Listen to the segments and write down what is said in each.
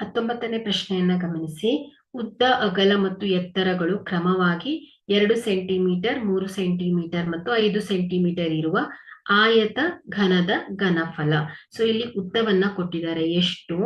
ಹತ್ತೊಂಬತ್ತನೇ ಪ್ರಶ್ನೆಯನ್ನ ಗಮನಿಸಿ. ಉದ್ದ, ಅಗಲ ಮತ್ತು ಎತ್ತರಗಳು ಕ್ರಮವಾಗಿ ಎರಡು ಸೆಂಟಿಮೀಟರ್, ಮೂರು ಸೆಂಟಿಮೀಟರ್ ಮತ್ತು ಐದು ಸೆಂಟಿಮೀಟರ್ ಇರುವ ಆಯತ, ಘನದ, ಘನಫಲ. ಸೊ ಇಲ್ಲಿ ಉದ್ದವನ್ನ ಕೊಟ್ಟಿದ್ದಾರೆ. ಎಷ್ಟು?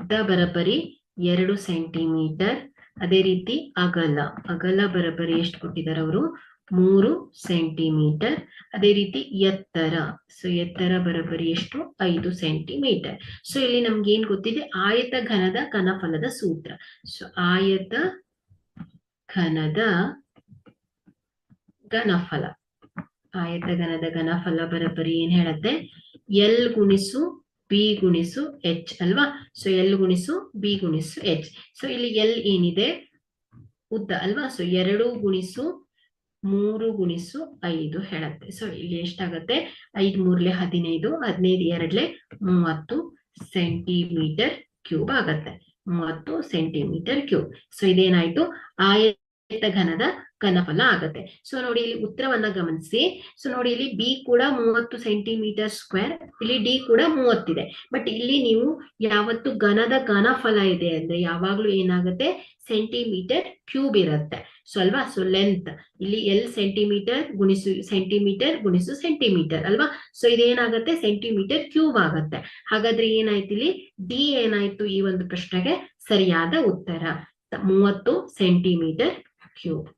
ಉದ್ದ ಬರಬರಿ ಎರಡು ಸೆಂಟಿಮೀಟರ್ ಅದೇ ರೀತಿ ಅಗಲ ಅಗಲ ಬರಬರಿ ಎಷ್ಟು ಕೊಟ್ಟಿದ್ದಾರೆ ಅವರು? ಮೂರು ಸೆಂಟಿಮೀಟರ್. ಅದೇ ರೀತಿ ಎತ್ತರ. ಸೊ ಎತ್ತರ ಬರಬರಿ ಎಷ್ಟು? ಐದು ಸೆಂಟಿಮೀಟರ್. ಸೊ ಇಲ್ಲಿ ನಮ್ಗೆ ಏನ್ ಗೊತ್ತಿದೆ? ಆಯತ ಘನದ ಘನಫಲದ ಸೂತ್ರ. ಸೊ ಆಯತ ಘನದ ಘನಫಲ. ಆಯತ ಘನದ ಘನಫಲ ಬರಬರಿ ಏನ್ ಹೇಳತ್ತೆ? ಎಲ್ ಗುಣಿಸು ಬಿ ಗುಣಿಸು ಎಚ್ ಅಲ್ವಾ? ಸೊ ಎಲ್ ಗುಣಿಸು ಬಿ ಗುಣಿಸು ಎಚ್ ಸೊ ಇಲ್ಲಿ ಎಲ್ ಏನಿದೆ? ಉದ್ದ ಅಲ್ವಾ? ಸೊ ಎರಡು ಗುಣಿಸು ಮೂರು ಗುಣಿಸು ಐದು ಹೇಳತ್ತೆ. ಸೊ ಇಲ್ಲಿ ಎಷ್ಟಾಗತ್ತೆ? ಐದ್ ಮೂರ್ಲೆ ಹದಿನೈದು ಹದಿನೈದು ಎರಡ್ಲೆ ಮೂವತ್ತು ಸೆಂಟಿಮೀಟರ್ ಕ್ಯೂಬ್ ಆಗತ್ತೆ. ಮೂವತ್ತು ಸೆಂಟಿಮೀಟರ್ ಕ್ಯೂಬ್ ಸೊ ಇದೇನಾಯ್ತು? ಆಯತ ಘನದ ಘನಫಲ ಆಗತ್ತೆ. ಸೊ ನೋಡಿ ಇಲ್ಲಿ ಉತ್ತರವನ್ನ ಗಮನಿಸಿ. ಸೊ ನೋಡಿ ಇಲ್ಲಿ ಬಿ ಕೂಡ ಮೂವತ್ತು ಸೆಂಟಿಮೀಟರ್ ಸ್ಕ್ವೇರ್ ಇಲ್ಲಿ ಡಿ ಕೂಡ ಮೂವತ್ತಿದೆ ಬಟ್ ಇಲ್ಲಿ ನೀವು ಯಾವತ್ತು ಘನದ ಘನಫಲ ಇದೆ ಅಂದ್ರೆ ಯಾವಾಗ್ಲೂ ಏನಾಗುತ್ತೆ? ಸೆಂಟಿಮೀಟರ್ ಕ್ಯೂಬ್ ಇರುತ್ತೆ. ಸೊ ಅಲ್ವಾ? ಸೊ ಲೆಂತ್ ಇಲ್ಲಿ ಎಲ್ ಸೆಂಟಿಮೀಟರ್ ಗುಣಿಸು ಸೆಂಟಿಮೀಟರ್ ಗುಣಿಸು ಸೆಂಟಿಮೀಟರ್ ಅಲ್ವಾ? ಸೊ ಇದೇನಾಗತ್ತೆ? ಸೆಂಟಿಮೀಟರ್ ಕ್ಯೂಬ್ ಆಗತ್ತೆ. ಹಾಗಾದ್ರೆ ಏನಾಯ್ತು ಇಲ್ಲಿ? ಡಿ ಏನಾಯ್ತು ಈ ಒಂದು ಪ್ರಶ್ನೆಗೆ? ಸರಿಯಾದ ಉತ್ತರ. ಮೂವತ್ತು ಸೆಂಟಿಮೀಟರ್ ಕ್ಯೂಬ್